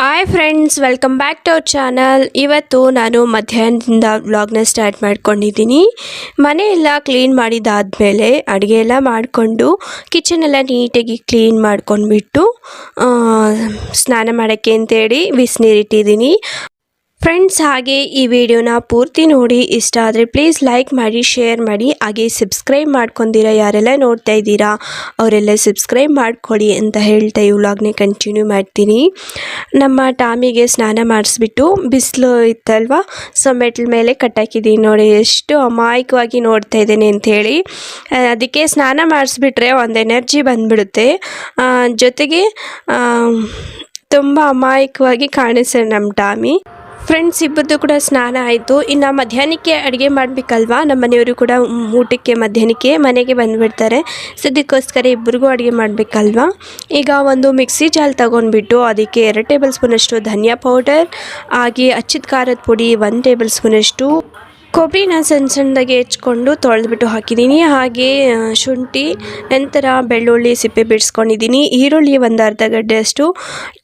Hi friends welcome back to our channel ಇವತ್ತು ನಾನು ಮಧ್ಯಾಹ್ನದಿಂದ ವ್ಲಾಗ್ನ ಸ್ಟಾರ್ಟ್ ಮಾಡ್ಕೊಂಡಿದ್ದೀನಿ. ಮನೆಯೆಲ್ಲ ಕ್ಲೀನ್ ಮಾಡಿದಾದಮೇಲೆ ಅಡುಗೆ ಎಲ್ಲ ಮಾಡಿಕೊಂಡು ಕಿಚನೆಲ್ಲ ನೀಟಾಗಿ ಕ್ಲೀನ್ ಮಾಡ್ಕೊಂಡ್ಬಿಟ್ಟು ಸ್ನಾನ ಮಾಡೋಕ್ಕೆ ಅಂತೇಳಿ ಬಿಸಿನೀರಿಟ್ಟಿದ್ದೀನಿ. ಫ್ರೆಂಡ್ಸ್ ಹಾಗೆ ಈ ವಿಡಿಯೋನ ಪೂರ್ತಿ ನೋಡಿ. ಇಷ್ಟ ಆದರೆ ಪ್ಲೀಸ್ ಲೈಕ್ ಮಾಡಿ ಶೇರ್ ಮಾಡಿ. ಹಾಗೆ ಸಬ್ಸ್ಕ್ರೈಬ್ ಮಾಡ್ಕೊಂಡಿರ ಯಾರೆಲ್ಲ ನೋಡ್ತಾ ಇದ್ದೀರಾ, ಅವರೆಲ್ಲ ಸಬ್ಸ್ಕ್ರೈಬ್ ಮಾಡ್ಕೊಳ್ಳಿ ಅಂತ ಹೇಳ್ತಾ ಈ ವ್ಲಾಗ್ನೇ ಕಂಟಿನ್ಯೂ ಮಾಡ್ತೀನಿ. ನಮ್ಮ ಟಾಮಿಗೆ ಸ್ನಾನ ಮಾಡಿಸ್ಬಿಟ್ಟು ಬಿಸಿಲು ಇತ್ತಲ್ವ ಸೊ ಮೆಟ್ಲ ಮೇಲೆ ಕಟ್ಟಾಕಿದ್ದೀನಿ ನೋಡಿ. ಎಷ್ಟು ಅಮಾಯಕವಾಗಿ ನೋಡ್ತಾ ಇದ್ದೇನೆ ಅಂಥೇಳಿ ಅದಕ್ಕೆ ಸ್ನಾನ ಮಾಡಿಸ್ಬಿಟ್ರೆ ಒಂದು ಎನರ್ಜಿ ಬಂದ್ಬಿಡುತ್ತೆ. ಜೊತೆಗೆ ತುಂಬ ಅಮಾಯಕವಾಗಿ ಕಾಣಿಸ್ತಾರೆ ನಮ್ಮ ಟಾಮಿ. ಫ್ರೆಂಡ್ಸ್ ಇಬ್ಬರದ್ದು ಕೂಡ ಸ್ನಾನ ಆಯಿತು. ಇನ್ನು ಮಧ್ಯಾಹ್ನಕ್ಕೆ ಅಡುಗೆ ಮಾಡಬೇಕಲ್ವಾ? ನಮ್ಮ ಮನೆಯವರು ಕೂಡ ಊಟಕ್ಕೆ ಮಧ್ಯಾಹ್ನಕ್ಕೆ ಮನೆಗೆ ಬಂದುಬಿಡ್ತಾರೆ. ಸದ್ಯಕ್ಕೋಸ್ಕರ ಇಬ್ಬರಿಗೂ ಅಡುಗೆ ಮಾಡಬೇಕಲ್ವಾ? ಈಗ ಒಂದು ಮಿಕ್ಸಿ ಜಾಲ್ ತಗೊಂಡ್ಬಿಟ್ಟು ಅದಕ್ಕೆ ಎರಡು ಟೇಬಲ್ ಸ್ಪೂನಷ್ಟು ಧನಿಯಾ ಪೌಡರ್, ಹಾಗೆ ಅಚ್ಚಿದ ಖಾರದ ಪುಡಿ ಒಂದು ಟೇಬಲ್ ಸ್ಪೂನಷ್ಟು ಕೊಬ್ಬರಿನ ಸಣ್ಣ ಸಣ್ಣದಾಗಿ ಹೆಚ್ಕೊಂಡು ತೊಳೆದ್ಬಿಟ್ಟು ಹಾಕಿದ್ದೀನಿ. ಹಾಗೆ ಶುಂಠಿ, ನಂತರ ಬೆಳ್ಳುಳ್ಳಿ ಸಿಪ್ಪೆ ಬಿಡಿಸ್ಕೊಂಡಿದ್ದೀನಿ. ಈರುಳ್ಳಿ ಒಂದು ಅರ್ಧ ಗಡ್ಡೆಯಷ್ಟು,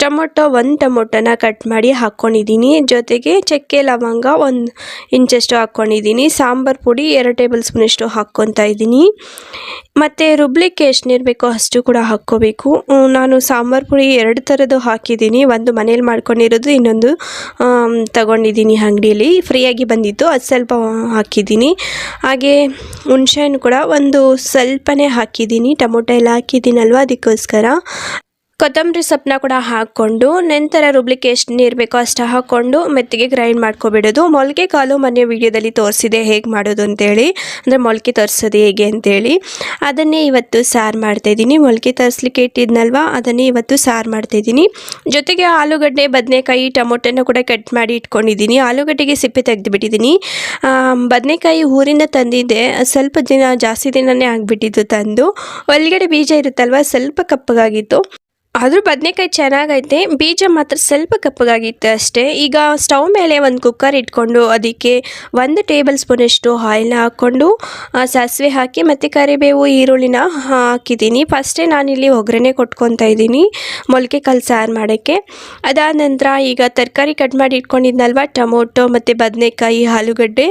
ಟೊಮೊಟೊ ಒಂದು ಟೊಮೊಟೊನ ಕಟ್ ಮಾಡಿ ಹಾಕ್ಕೊಂಡಿದ್ದೀನಿ ಜೊತೆಗೆ ಚಕ್ಕೆ ಲವಂಗ ಒಂದು ಇಂಚಷ್ಟು ಹಾಕ್ಕೊಂಡಿದ್ದೀನಿ ಸಾಂಬಾರು ಪುಡಿ ಎರಡು ಟೇಬಲ್ ಸ್ಪೂನಷ್ಟು ಹಾಕ್ಕೊತಾ ಇದ್ದೀನಿ. ಮತ್ತು ರುಬ್ಲಿಕ್ಕೆ ಎಷ್ಟು ನೀರು ಬೇಕೋ ಅಷ್ಟು ಕೂಡ ಹಾಕ್ಕೋಬೇಕು. ನಾನು ಸಾಂಬಾರು ಪುಡಿ ಎರಡು ಥರದ್ದು ಹಾಕಿದ್ದೀನಿ. ಒಂದು ಮನೇಲಿ ಮಾಡ್ಕೊಂಡಿರೋದು, ಇನ್ನೊಂದು ತಗೊಂಡಿದ್ದೀನಿ ಅಂಗಡಿಯಲ್ಲಿ ಫ್ರೀಯಾಗಿ ಬಂದಿತ್ತು. ಅದು ಸ್ವಲ್ಪ ಹಾಕಿದ್ದೀನಿ. ಹಾಗೆ ಹುಣ್ಸೆಹಣ್ಣು ಕೂಡ ಒಂದು ಸ್ವಲ್ಪನೇ ಹಾಕಿದ್ದೀನಿ. ಟೊಮೊಟೊ ಎಲ್ಲ ಹಾಕಿದ್ದೀನಲ್ವ ಅದಕ್ಕೋಸ್ಕರ. ಕೊತ್ತಂಬರಿ ಸೊಪ್ಪನ್ನ ಕೂಡ ಹಾಕ್ಕೊಂಡು, ನಂತರ ರುಬ್ಲಿಕ್ಕೆ ಎಷ್ಟು ನೀರು ಬೇಕೋ ಅಷ್ಟು ಹಾಕ್ಕೊಂಡು ಮೆತ್ತಿಗೆ ಗ್ರೈಂಡ್ ಮಾಡ್ಕೊಬಿಡೋದು. ಮೊಳಕೆ ಕಾಲು ಮೊನ್ನೆ ವಿಡಿಯೋದಲ್ಲಿ ತೋರಿಸಿದೆ ಹೇಗೆ ಮಾಡೋದು ಅಂತೇಳಿ. ಅಂದರೆ ಮೊಳಕೆ ತರಿಸೋದು ಹೇಗೆ ಅಂತೇಳಿ. ಅದನ್ನೇ ಇವತ್ತು ಸಾರು ಮಾಡ್ತಾಯಿದ್ದೀನಿ ಮೊಳಕೆ ತರಿಸ್ಲಿಕ್ಕೆ ಇಟ್ಟಿದ್ನಲ್ವ? ಅದನ್ನೇ ಇವತ್ತು ಸಾರು ಮಾಡ್ತಾಯಿದ್ದೀನಿ ಜೊತೆಗೆ ಆಲೂಗಡ್ಡೆ, ಬದನೆಕಾಯಿ, ಟೊಮೊಟೊನ ಕೂಡ ಕಟ್ ಮಾಡಿ ಇಟ್ಕೊಂಡಿದ್ದೀನಿ. ಆಲೂಗಡ್ಡೆಗೆ ಸಿಪ್ಪೆ ತೆಗೆದುಬಿಟ್ಟಿದ್ದೀನಿ. ಬದನೆಕಾಯಿ ಊರಿಂದ ತಂದಿದ್ದೆ. ಸ್ವಲ್ಪ ದಿನ, ಜಾಸ್ತಿ ದಿನನೇ ಆಗಿಬಿಟ್ಟಿದ್ದು ತಂದು. ಒಳಗಡೆ ಬೀಜ ಇರುತ್ತಲ್ವ? ಸ್ವಲ್ಪ ಕಪ್ಪಗಾಗಿತ್ತು. ಆದರೂ ಬದನೆಕಾಯಿ ಚೆನ್ನಾಗೈತೆ. ಬೀಜ ಮಾತ್ರ ಸ್ವಲ್ಪ ಕಪ್ಪಗಾಗಿತ್ತು ಅಷ್ಟೇ. ಈಗ ಸ್ಟವ್ ಮೇಲೆ ಒಂದು ಕುಕ್ಕರ್ ಇಟ್ಕೊಂಡು ಅದಕ್ಕೆ ಒಂದು ಟೇಬಲ್ ಸ್ಪೂನಷ್ಟು ಆಯಿಲ್ನ ಹಾಕ್ಕೊಂಡು ಸಾಸಿವೆ ಹಾಕಿ ಮತ್ತು ಕರಿಬೇವು, ಈರುಳ್ಳಿನ ಹಾಕಿದ್ದೀನಿ. ಫಸ್ಟೇ ನಾನಿಲ್ಲಿ ಒಗ್ಗರಣೆ ಕೊಟ್ಕೊತಾ ಇದ್ದೀನಿ, ಮೊಳಕೆ ಕಾಲು ಸಾರು ಮಾಡೋಕ್ಕೆ. ಅದಾದ ನಂತರ ಈಗ ತರಕಾರಿ ಕಟ್ ಮಾಡಿ ಇಟ್ಕೊಂಡಿದ್ನಲ್ವ, ಟೊಮೊಟೊ ಮತ್ತು ಬದನೆಕಾಯಿ, ಆಲೂಗಡ್ಡೆ,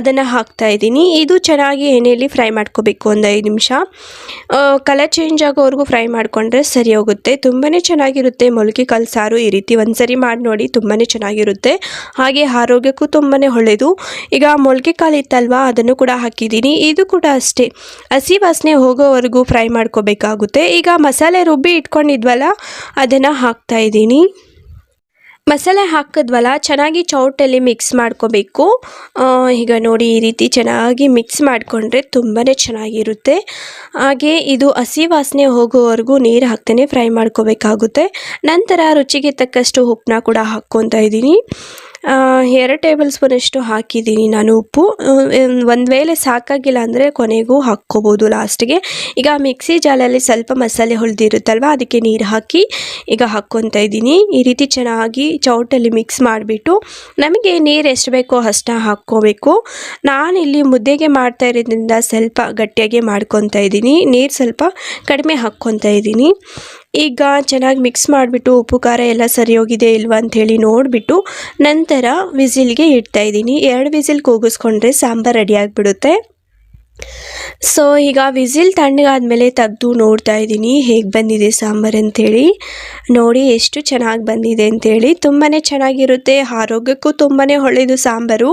ಅದನ್ನು ಹಾಕ್ತಾ ಇದ್ದೀನಿ. ಇದು ಚೆನ್ನಾಗಿ ಎಣ್ಣೆಯಲ್ಲಿ ಫ್ರೈ ಮಾಡ್ಕೋಬೇಕು ಒಂದು ಐದು ನಿಮಿಷ. ಕಲರ್ ಚೇಂಜ್ ಆಗೋವರೆಗೂ ಫ್ರೈ ಮಾಡಿಕೊಂಡ್ರೆ ಸರಿ ಹೋಗುತ್ತೆ. ತುಂಬಾ ಚೆನ್ನಾಗಿರುತ್ತೆ. ಮೊಳಕೆ ಕಾಳು ಸಾರು ಈ ರೀತಿ ಒಂದ್ಸರಿ ಮಾಡಿ ನೋಡಿ ತುಂಬಾ ಚೆನ್ನಾಗಿರುತ್ತೆ. ಹಾಗೆ ಆರೋಗ್ಯಕ್ಕೂ ತುಂಬಾ ಒಳ್ಳೆಯದು ಈಗ ಮೊಳಕೆ ಕಾಳು ಇತ್ತಲ್ವಾ? ಅದನ್ನು ಕೂಡ ಹಾಕಿದ್ದೀನಿ. ಇದು ಕೂಡ ಅಷ್ಟೇ. ಹಸಿ ವಾಸನೆ ಹೋಗೋವರೆಗೂ ಫ್ರೈ ಮಾಡ್ಕೋಬೇಕಾಗುತ್ತೆ. ಈಗ ಮಸಾಲೆ ರುಬ್ಬಿ ಇಟ್ಕೊಂಡಿದ್ವಲ್ಲ, ಅದನ್ನು ಹಾಕ್ತಾ ಇದ್ದೀನಿ. ಮಸಾಲೆ ಹಾಕಿದ್ವಲ್ಲ, ಚೆನ್ನಾಗಿ ಚೌಟಲ್ಲಿ ಮಿಕ್ಸ್ ಮಾಡ್ಕೋಬೇಕು. ಈಗ ನೋಡಿ ಈ ರೀತಿ ಚೆನ್ನಾಗಿ ಮಿಕ್ಸ್ ಮಾಡಿಕೊಂಡ್ರೆ ತುಂಬಾ ಚೆನ್ನಾಗಿರುತ್ತೆ. ಹಾಗೆ ಇದು ಹಸಿ ವಾಸನೆ ಹೋಗೋವರೆಗೂ ನೀರು ಹಾಕ್ತೇನೆ ಫ್ರೈ ಮಾಡ್ಕೋಬೇಕಾಗುತ್ತೆ. ನಂತರ ರುಚಿಗೆ ತಕ್ಕಷ್ಟು ಉಪ್ಪನ್ನ ಕೂಡ ಹಾಕ್ಕೊತಾ ಇದ್ದೀನಿ. ಎರಡು ಟೇಬಲ್ ಸ್ಪೂನಷ್ಟು ಹಾಕಿದ್ದೀನಿ ನಾನು ಉಪ್ಪು. ಒಂದು ವೇಳೆ ಸಾಕಾಗಿಲ್ಲ ಅಂದರೆ ಕೊನೆಗೂ ಹಾಕ್ಕೋಬೋದು ಲಾಸ್ಟಿಗೆ ಈಗ ಮಿಕ್ಸಿ ಜಾಲಲ್ಲಿ ಸ್ವಲ್ಪ ಮಸಾಲೆ ಹೊಳೆದಿರುತ್ತಲ್ವ ಅದಕ್ಕೆ ನೀರು ಹಾಕಿ ಈಗ ಹಾಕ್ಕೊತಾ ಇದ್ದೀನಿ. ಈ ರೀತಿ ಚೆನ್ನಾಗಿ ಚೌಟಲ್ಲಿ ಮಿಕ್ಸ್ ಮಾಡಿಬಿಟ್ಟು ನಮಗೆ ನೀರು ಎಷ್ಟು ಬೇಕೋ ಅಷ್ಟು ಹಾಕ್ಕೋಬೇಕು. ನಾನಿಲ್ಲಿ ಮುದ್ದೆಗೆ ಮಾಡ್ತಾ ಇರೋದ್ರಿಂದ ಸ್ವಲ್ಪ ಗಟ್ಟಿಯಾಗಿ ಮಾಡ್ಕೊತಾ ಇದ್ದೀನಿ. ನೀರು ಸ್ವಲ್ಪ ಕಡಿಮೆ ಹಾಕ್ಕೊತಾ ಇದ್ದೀನಿ. ಈಗ ಚೆನ್ನಾಗಿ ಮಿಕ್ಸ್ ಮಾಡಿಬಿಟ್ಟು ಉಪ್ಪು, ಖಾರ ಎಲ್ಲ ಸರಿ ಹೋಗಿದೆ ಇಲ್ವಾ ಅಂಥೇಳಿ ನೋಡಿಬಿಟ್ಟು ನಂತರ ವಿಸಿಲ್ಗೆ ಇಡ್ತಾಯಿದ್ದೀನಿ ಎರಡು ವಿಸಿಲ್ ಕೂಗಿಸ್ಕೊಂಡ್ರೆ ಸಾಂಬಾರು ರೆಡಿ ಆಗಿಬಿಡುತ್ತೆ. ಸೊ ಈಗ ವಿಸಿಲ್ ತಣ್ಣಗಾದ್ಮೇಲೆ ತೆಗೆದು ನೋಡ್ತಾ ಇದ್ದೀನಿ. ಹೇಗೆ ಬಂದಿದೆ ಸಾಂಬಾರು ಅಂಥೇಳಿ. ನೋಡಿ ಎಷ್ಟು ಚೆನ್ನಾಗಿ ಬಂದಿದೆ ಅಂಥೇಳಿ. ತುಂಬಾ ಚೆನ್ನಾಗಿರುತ್ತೆ. ಆರೋಗ್ಯಕ್ಕೂ ತುಂಬಾ ಒಳ್ಳೆಯದು ಸಾಂಬಾರು.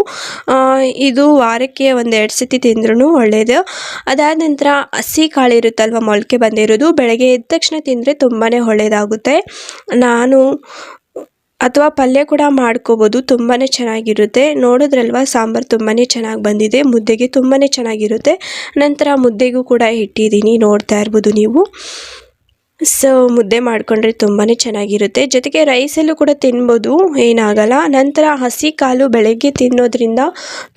ಇದು ವಾರಕ್ಕೆ ಒಂದೆರಡು ಸತಿ ತಿಂದ್ರೂ ಒಳ್ಳೆಯದು ಅದಾದ ನಂತರ ಹಸಿ ಕಾಳು ಇರುತ್ತಲ್ವ ಮೊಳಕೆ ಬಂದಿರೋದು. ಬೆಳಗ್ಗೆ ಎದ್ದ ತಕ್ಷಣ ತಿಂದರೆ ತುಂಬಾ ಒಳ್ಳೆಯದಾಗುತ್ತೆ ನಾನು ಅಥವಾ ಪಲ್ಯ ಕೂಡ ಮಾಡ್ಕೋಬೋದು ತುಂಬಾ ಚೆನ್ನಾಗಿರುತ್ತೆ. ನೋಡಿದ್ರಲ್ವ, ಸಾಂಬಾರು ತುಂಬಾ ಚೆನ್ನಾಗಿ ಬಂದಿದೆ, ಮುದ್ದೆಗೆ ತುಂಬಾ ಚೆನ್ನಾಗಿರುತ್ತೆ. ನಂತರ ಮುದ್ದೆಗೂ ಕೂಡ ಇಟ್ಟಿದ್ದೀನಿ ನೋಡ್ತಾ ಇರ್ಬೋದು ನೀವು. ಸೊ ಮುದ್ದೆ ಮಾಡಿಕೊಂಡ್ರೆ ತುಂಬಾ ಚೆನ್ನಾಗಿರುತ್ತೆ. ಜೊತೆಗೆ ರೈಸಲ್ಲೂ ಕೂಡ ತಿನ್ಬೋದು, ಏನಾಗಲ್ಲ. ನಂತರ ಹಸಿ ಕಾಲು ಬೆಳಗ್ಗೆ ತಿನ್ನೋದ್ರಿಂದ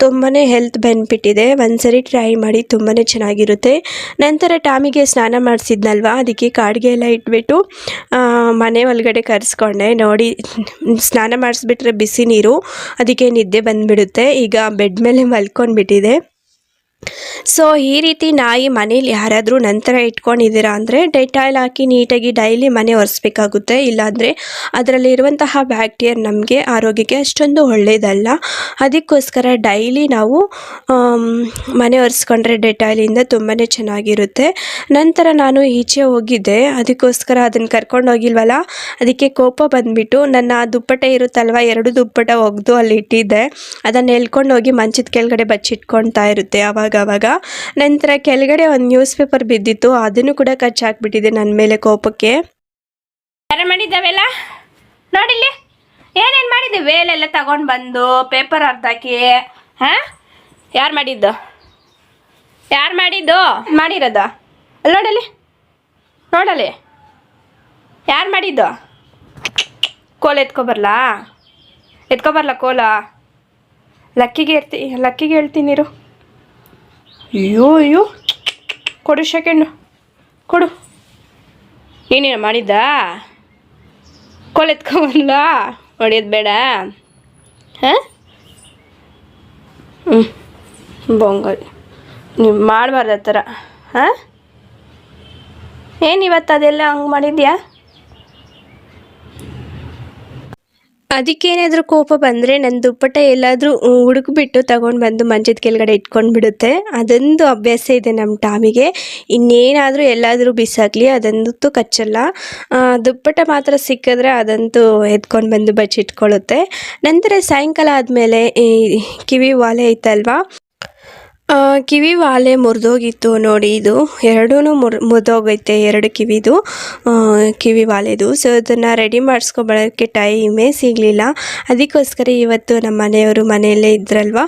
ತುಂಬಾ ಹೆಲ್ತ್ ಬೆನಿಫಿಟ್ ಇದೆ. ಒಂದ್ಸರಿ ಟ್ರೈ ಮಾಡಿ ತುಂಬಾ ಚೆನ್ನಾಗಿರುತ್ತೆ. ನಂತರ ಟಾಮಿಗೆ ಸ್ನಾನ ಮಾಡಿಸಿದ್ನಲ್ವ? ಅದಕ್ಕೆ ಕಾಡಿಗೆ ಎಲ್ಲ ಇಟ್ಬಿಟ್ಟು ಮನೆ ಒಳಗಡೆ ಕರೆಸ್ಕೊಂಡೆ. ನೋಡಿ, ಸ್ನಾನ ಮಾಡಿಸ್ಬಿಟ್ರೆ ಬಿಸಿ ನೀರು, ಅದಕ್ಕೆ ನಿದ್ದೆ ಬಂದುಬಿಡುತ್ತೆ. ಈಗ ಬೆಡ್ ಮೇಲೆ ಮಲ್ಕೊಂಡ್ಬಿಟ್ಟಿದೆ. ಸೊ ಈ ರೀತಿ ನಾಯಿ ಮನೇಲಿ ಯಾರಾದರೂ ನಂತರ ಇಟ್ಕೊಂಡಿದ್ದೀರಾ ಅಂದರೆ ಡೆಟಾಯ್ಲ್ ಹಾಕಿ ನೀಟಾಗಿ ಡೈಲಿ ಮನೆ ಒರೆಸ್ಬೇಕಾಗುತ್ತೆ. ಇಲ್ಲಾಂದರೆ ಅದರಲ್ಲಿರುವಂತಹ ಬ್ಯಾಕ್ಟೀರಿಯಾ ನಮಗೆ ಆರೋಗ್ಯಕ್ಕೆ ಅಷ್ಟೊಂದು ಒಳ್ಳೆಯದಲ್ಲ ಅದಕ್ಕೋಸ್ಕರ ಡೈಲಿ ನಾವು ಮನೆ ಒರೆಸ್ಕೊಂಡ್ರೆ ಡೆಟಾಯ್ಲಿಂದ ತುಂಬಾ ಚೆನ್ನಾಗಿರುತ್ತೆ. ನಂತರ ನಾನು ಈಚೆ ಹೋಗಿದ್ದೆ. ಅದಕ್ಕೋಸ್ಕರ ಅದನ್ನು ಕರ್ಕೊಂಡು ಹೋಗಿಲ್ವಲ್ಲ? ಅದಕ್ಕೆ ಕೋಪ ಬಂದುಬಿಟ್ಟು ನನ್ನ ದುಪ್ಪಟ್ಟೆ ಇರುತ್ತಲ್ವ? ಎರಡು ದುಪ್ಪಟ ಒಗೆದು ಅಲ್ಲಿ ಇಟ್ಟಿದ್ದೆ ಅದನ್ನು ಎಳ್ಕೊಂಡು ಹೋಗಿ ಮಂಚದ ಕೆಳಗಡೆ ಬಚ್ಚಿಟ್ಕೊಳ್ತಾ ಇರುತ್ತೆ. ಆವಾಗ ಆವಾಗ ನಂತರ ಕೆಳಗಡೆ ಒಂದು ನ್ಯೂಸ್ ಪೇಪರ್ ಬಿದ್ದಿತ್ತು, ಅದನ್ನು ಕೂಡ ಕಚ್ಚಾಕ್ಬಿಟ್ಟಿದೆ ನನ್ನ ಮೇಲೆ ಕೋಪಕ್ಕೆ. ಯಾರ ಮಾಡಿದ್ದಾವೆಲ್ಲ ನೋಡಿಲ್ಲಿ? ಏನೇನು ಮಾಡಿದ್ದೆ? ವೇಲೆಲ್ಲ ತಗೊಂಡು ಬಂದು ಪೇಪರ್ ಅರ್ಧಾಕಿ ಹಾಂ? ಯಾರು ಮಾಡಿದ್ದು? ಯಾರು ಮಾಡಿದ್ದು? ಮಾಡಿರೋದು? ಅಲ್ಲಿ ನೋಡಲಿ ನೋಡಲಿ ಯಾರು ಮಾಡಿದ್ದು? ಕೋಲ ಎತ್ಕೊಬರ್ಲಾ ಎತ್ಕೊಬರ್ಲಾ ಕೋಲ? ಲಕ್ಕಿಗೆ ಇರ್ತಿ ಲಕ್ಕಿಗೆ ಹೇಳ್ತೀನಿ ಇರು. ಅಯ್ಯೋ ಅಯ್ಯೋ. ಕೊಡು ಸೆಕೆಂಡು ಕೊಡು. ಏನೇನು ಮಾಡಿದ್ದ? ಕೊಲೆತ್ಕೊಂಬಲ್ಲ ಹೊಡೆಯೋದು ಬೇಡ. ಹಾಂ? ಹ್ಞೂ ಬೊಂಗಲ್ ನೀವು ಮಾಡಬಾರ್ದು ಆ ಥರ. ಹಾಂ? ಏನು ಇವತ್ತು ಅದೆಲ್ಲ ಹಂಗೆ ಮಾಡಿದ್ಯಾ? ಅದಕ್ಕೇನಾದರೂ ಕೋಪ ಬಂದರೆ ನನ್ನ ದುಪ್ಪಟ್ಟ ಎಲ್ಲಾದರೂ ಹುಡುಕ್ಬಿಟ್ಟು ತಗೊಂಡು ಬಂದು ಮಂಚದ ಕೆಳಗಡೆ ಇಟ್ಕೊಂಡು ಬಿಡುತ್ತೆ ಅದೊಂದು ಅಭ್ಯಾಸ ಇದೆ ನಮ್ಮ ಟಾಮಿಗೆ. ಇನ್ನೇನಾದರೂ ಎಲ್ಲಾದರೂ ಬಿಸಾಕಲಿ ಅದಂತೂ ಕಚ್ಚಲ್ಲ. ದುಪ್ಪಟ್ಟ ಮಾತ್ರ ಸಿಕ್ಕಿದ್ರೆ ಅದಂತೂ ಎತ್ಕೊಂಡು ಬಂದು ಬಚ್ಚಿಟ್ಕೊಳ್ಳುತ್ತೆ. ನಂತರ ಸಾಯಂಕಾಲ ಆದಮೇಲೆ ಕಿವಿ ವಾಲೆ ಐತಲ್ವಾ? ಕಿವಿ ವಾಲೆ ಮುರಿದೋಗಿತ್ತು ನೋಡಿ ಇದು. ಎರಡೂ ಮುರ್, ಮುರಿದೋಗೈತೆ, ಎರಡು ಕಿವಿದು. ಕಿವಿ ವಾಲೆದು. ಸೊ ಅದನ್ನು ರೆಡಿ ಮಾಡಿಸ್ಕೊಬಳಕ್ಕೆ ಟೈಮೇ ಸಿಗಲಿಲ್ಲ. ಅದಕ್ಕೋಸ್ಕರ ಇವತ್ತು ನಮ್ಮ ಮನೆಯವರು ಮನೆಯಲ್ಲೇ ಇದ್ರಲ್ವ?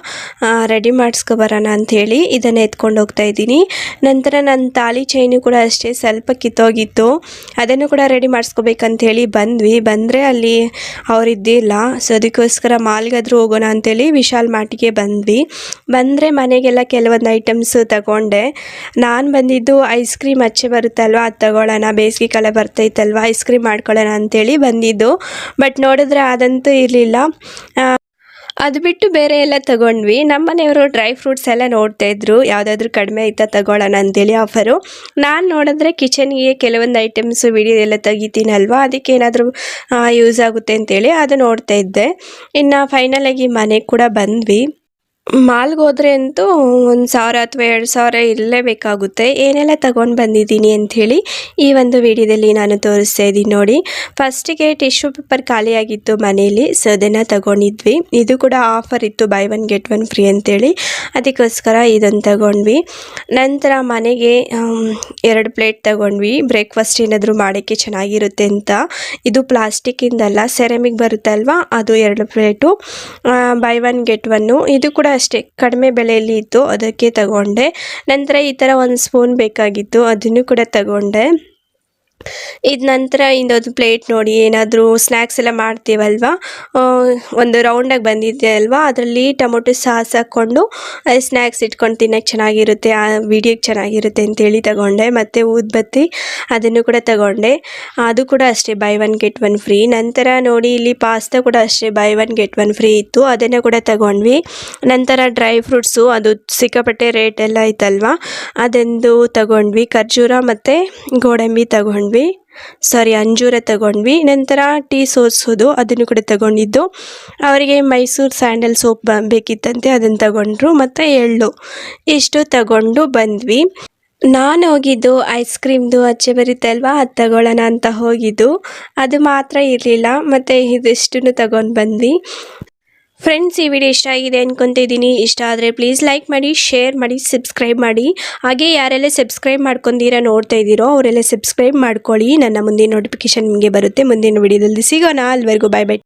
ರೆಡಿ ಮಾಡಿಸ್ಕೊಬರೋಣ ಅಂಥೇಳಿ ಇದನ್ನು ಎತ್ಕೊಂಡು ಹೋಗ್ತಾ ಇದ್ದೀನಿ. ನಂತರ ನನ್ನ ತಾಳಿ ಚೈನು ಕೂಡ ಅಷ್ಟೇ ಸ್ವಲ್ಪ ಕಿತ್ತೋಗಿತ್ತು. ಅದನ್ನು ಕೂಡ ರೆಡಿ ಮಾಡಿಸ್ಕೋಬೇಕಂಥೇಳಿ ಬಂದ್ವಿ. ಬಂದರೆ ಅಲ್ಲಿ ಅವರಿದ್ದಿಲ್ಲ ಸೊ ಅದಕ್ಕೋಸ್ಕರ ಮಾಲ್ಗಾದರೂ ಹೋಗೋಣ ಅಂಥೇಳಿ ವಿಶಾಲ್ ಮಾಟಿಗೆ ಬಂದ್ವಿ. ಬಂದರೆ ಮನೆಗೆಲ್ಲ ಕೆಲವೊಂದು ಐಟಮ್ಸ್ ತಗೊಂಡೆ. ನಾನು ಬಂದಿದ್ದು ಐಸ್ ಕ್ರೀಮ್ ಅಚ್ಚೆ ಬರುತ್ತಲ್ವ, ಅದು ತಗೊಳ್ಳೋಣ, ಬೇಸಿಗೆ ಕಾಲ ಬರ್ತೈತಲ್ವ ಐಸ್ ಕ್ರೀಮ್ ಮಾಡ್ಕೊಳ್ಳೋಣ ಅಂತೇಳಿ ಬಂದಿದ್ದು. ಬಟ್ ನೋಡಿದ್ರೆ ಅದಂತೂ ಇರಲಿಲ್ಲ. ಅದು ಬಿಟ್ಟು ಬೇರೆ ಎಲ್ಲ ತಗೊಂಡ್ವಿ. ನಮ್ಮ ಮನೆಯವರು ಡ್ರೈ ಫ್ರೂಟ್ಸ್ ಎಲ್ಲ ನೋಡ್ತಾ ಇದ್ರು. ಯಾವುದಾದ್ರೂ ಕಡಿಮೆ ಐತಾ ತಗೊಳ್ಳೋಣ ಅಂತೇಳಿ ಆಫರು ನಾನು ನೋಡಿದ್ರೆ ಕಿಚನ್ಗೆ ಕೆಲವೊಂದು ಐಟಮ್ಸು ವಿಡಿಯೋ ಎಲ್ಲ ತೆಗಿತೀನಲ್ವ, ಅದಕ್ಕೆ ಏನಾದರೂ ಯೂಸ್ ಆಗುತ್ತೆ ಅಂತೇಳಿ ಅದು ನೋಡ್ತಾ ಇದ್ದೆ. ಇನ್ನು ಫೈನಲಾಗಿ ಮನೆಗೆ ಕೂಡ ಬಂದ್ವಿ. ಮಾಲ್ಗೆ ಹೋದ್ರೆ ಅಂತೂ ಒಂದು ಸಾವಿರ ಅಥವಾ ಎರಡು ಸಾವಿರ ಇರಲೇಬೇಕಾಗುತ್ತೆ. ಏನೆಲ್ಲ ತಗೊಂಡು ಬಂದಿದ್ದೀನಿ ಅಂಥೇಳಿ ಈ ಒಂದು ವಿಡಿಯೋದಲ್ಲಿ ನಾನು ತೋರಿಸ್ತಾ ಇದ್ದೀನಿ ನೋಡಿ. ಫಸ್ಟಿಗೆ ಟಿಶ್ಯೂ ಪೇಪರ್ ಖಾಲಿಯಾಗಿತ್ತು ಮನೇಲಿ ಸೊ ಅದನ್ನು ತಗೊಂಡಿದ್ವಿ. ಇದು ಕೂಡ ಆಫರ್ ಇತ್ತು buy one get one free ಅಂತೇಳಿ ಅದಕ್ಕೋಸ್ಕರ ಇದನ್ನು ತಗೊಂಡ್ವಿ. ನಂತರ ಮನೆಗೆ ಎರಡು ಪ್ಲೇಟ್ ತಗೊಂಡ್ವಿ. ಬ್ರೇಕ್ಫಾಸ್ಟ್ ಏನಾದರೂ ಮಾಡೋಕ್ಕೆ ಚೆನ್ನಾಗಿರುತ್ತೆ ಅಂತ. ಇದು ಪ್ಲಾಸ್ಟಿಕ್ಕಿಂದಲ್ಲ ಸೆರೆಮಿಕ್ ಬರುತ್ತಲ್ವಾ, ಅದು ಎರಡು plate buy one get one ಇದು ಕೂಡ ಅಷ್ಟೇ ಕಡಿಮೆ ಬೆಲೆಯಲ್ಲಿ ಇತ್ತು ಅದಕ್ಕೆ ತಗೊಂಡೆ. ನಂತರ ಈ ಥರ ಒಂದು ಸ್ಪೂನ್ ಬೇಕಾಗಿತ್ತು, ಅದನ್ನು ಕೂಡ ತಗೊಂಡೆ. ಇದು ನಂತರ ಇನ್ನೊಂದು ಪ್ಲೇಟ್ ನೋಡಿ ಏನಾದರೂ ಸ್ನ್ಯಾಕ್ಸ್ ಎಲ್ಲ ಮಾಡ್ತೀವಲ್ವಾ? ಒಂದು ರೌಂಡಾಗಿ ಬಂದಿದೆ ಅಲ್ವಾ? ಅದರಲ್ಲಿ ಟೊಮೊಟೊ ಸಾಸ್ ಹಾಕ್ಕೊಂಡು ಸ್ನ್ಯಾಕ್ಸ್ ಇಟ್ಕೊಂಡು ತಿನ್ನೋಕ್ಕೆ ಚೆನ್ನಾಗಿರುತ್ತೆ, ಆ ವಿಡಿಯೋಗೆ ಚೆನ್ನಾಗಿರುತ್ತೆ ಅಂತೇಳಿ ತಗೊಂಡೆ. ಮತ್ತು ಊದ್ಬತ್ತಿ ಅದನ್ನು ಕೂಡ ತಗೊಂಡೆ. ಅದು ಕೂಡ ಅಷ್ಟೇ buy one get one free ನಂತರ ನೋಡಿ ಇಲ್ಲಿ ಪಾಸ್ತಾ ಕೂಡ ಅಷ್ಟೇ buy one get one free ಇತ್ತು. ಅದನ್ನು ಕೂಡ ತಗೊಂಡ್ವಿ. ನಂತರ ಡ್ರೈ ಫ್ರೂಟ್ಸು ಅದು ಸಿಕ್ಕಾಪಟ್ಟೆ ರೇಟ್ ಎಲ್ಲ ಐತಲ್ವಾ ಅದೊಂದು ತಗೊಂಡ್ವಿ. ಖರ್ಜೂರ ಮತ್ತು ಗೋಡಂಬಿ ತಗೊಂಡ್ವಿ. ಸಾರಿ, ಅಂಜೂರ ತಗೊಂಡ್ವಿ. ನಂತರ ಟೀ ಸೋಸೋದು ಅದನ್ನು ಕೂಡ ತಗೊಂಡಿದ್ದು. ಅವರಿಗೆ ಮೈಸೂರು ಸ್ಯಾಂಡಲ್ ಸೋಪ್ ಬೇಕಿತ್ತಂತೆ, ಅದನ್ನು ತಗೊಂಡ್ರು. ಮತ್ತು ಎಳ್ಳು. ಇಷ್ಟು ತಗೊಂಡು ಬಂದ್ವಿ. ನಾನು ಹೋಗಿದ್ದು ಐಸ್ ಕ್ರೀಮ್ದು ಅಚ್ಚೆ ಬರುತ್ತಲ್ವಾ ಅದು ತಗೊಳ್ಳೋಣ ಅಂತ ಹೋಗಿದ್ದು. ಅದು ಮಾತ್ರ ಇರಲಿಲ್ಲ. ಮತ್ತು ಇದಿಷ್ಟನ್ನು ತಗೊಂಡು ಬಂದ್ವಿ. ಫ್ರೆಂಡ್ಸ್ ಈ ವಿಡಿಯೋ ಇಷ್ಟ ಆಗಿದೆ ಅನ್ಕೊತಿದ್ದೀನಿ ಇಷ್ಟ ಆದರೆ ಪ್ಲೀಸ್ ಲೈಕ್ ಮಾಡಿ ಶೇರ್ ಮಾಡಿ ಸಬ್ಸ್ಕ್ರೈಬ್ ಮಾಡಿ. ಹಾಗೆ ಯಾರೆಲ್ಲ ಸಬ್ಸ್ಕ್ರೈಬ್ ಮಾಡ್ಕೊಂಡಿರೋ ನೋಡ್ತಾ ಇದ್ದೀರೋ ಅವರೆಲ್ಲ ಸಬ್ಸ್ಕ್ರೈಬ್ ಮಾಡ್ಕೊಳ್ಳಿ. ನನ್ನ ಮುಂದಿನ ನೋಟಿಫಿಕೇಶನ್ ನಿಮಗೆ ಬರುತ್ತೆ. ಮುಂದಿನ ವಿಡಿಯೋದಲ್ಲಿ ಸಿಗೋಣ. ಅಲ್ಲಿವರೆಗೂ ಬಾಯ್ ಬೈ